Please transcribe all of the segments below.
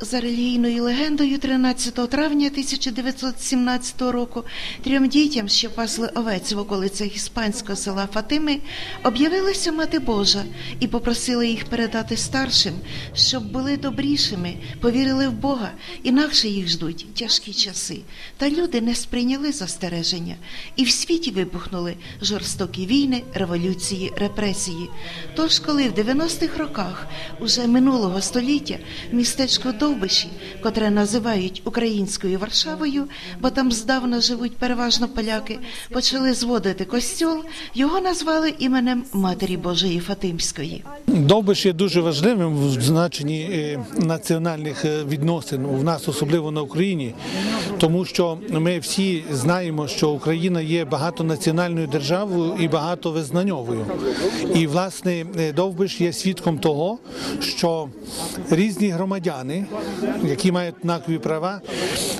За релігійною легендою, 13 травня 1917 року трьом дітям, що пасли овець в околицях іспанського села Фатими, об'явилася Мати Божа і попросила їх передати старшим, щоб були добрішими, повірили в Бога, інакше їх ждуть тяжкі часи. Та люди не сприйняли застереження, і в світі вибухнули жорстокі війни, революції, репресії. Тож, коли в 90-х роках уже минулого століття містечко Довбиші, котре називають українською Варшавою, бо там здавна живуть переважно поляки, почали зводити костьол, його назвали іменем Матері Божої Фатимської. Довбиш є дуже важливим в значенні е, національних е, відносин у нас, особливо на Україні, тому що ми всі знаємо, що Україна є багатонаціональною державою і багатовизнаньовою. І власне е, Довбиш є свідком того, що різні громадяни, які мають однакові права,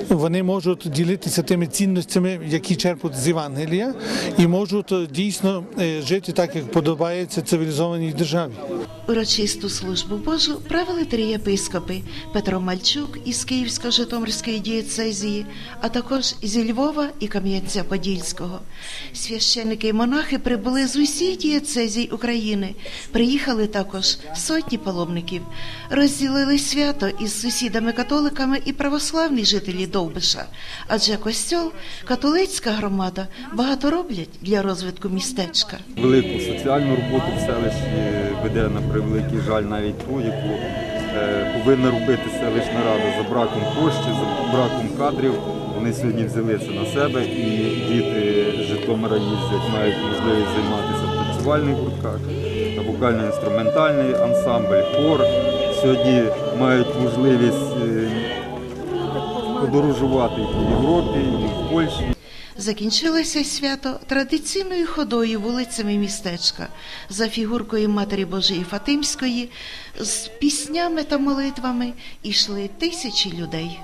вони можуть ділитися тими цінностями, які черпуть з Євангелія, і можуть дійсно жити так, як подобається цивілізованій державі. Урочисту службу Божу правили три єпископи Петро Мальчук із Київсько-Житомирської дієцезії, а також зі Львова і Кам'янця-Подільського. Священники і монахи прибули з усіх дієцезій України. Приїхали також сотні паломників, розділили свято із сусідами-католиками і православні жителі Довбиша, адже костьол, католицька громада багато роблять для розвитку містечка. велику соціальну роботу в селищі веде на превеликий жаль навіть ту, яку е, повинна робити селищна рада за браком коштів, за браком кадрів. Вони сьогодні взяли це на себе і діти Житомира їздять, мають можливість займатися в танцювальних гуртках, вокально-інструментальний ансамбль, хор. Сьогодні мають можливість е, подорожувати і по Європі, і в Польщі. Закінчилося свято традиційною ходою вулицями містечка за фігуркою Матері Божої Фатимської з піснями та молитвами йшли тисячі людей.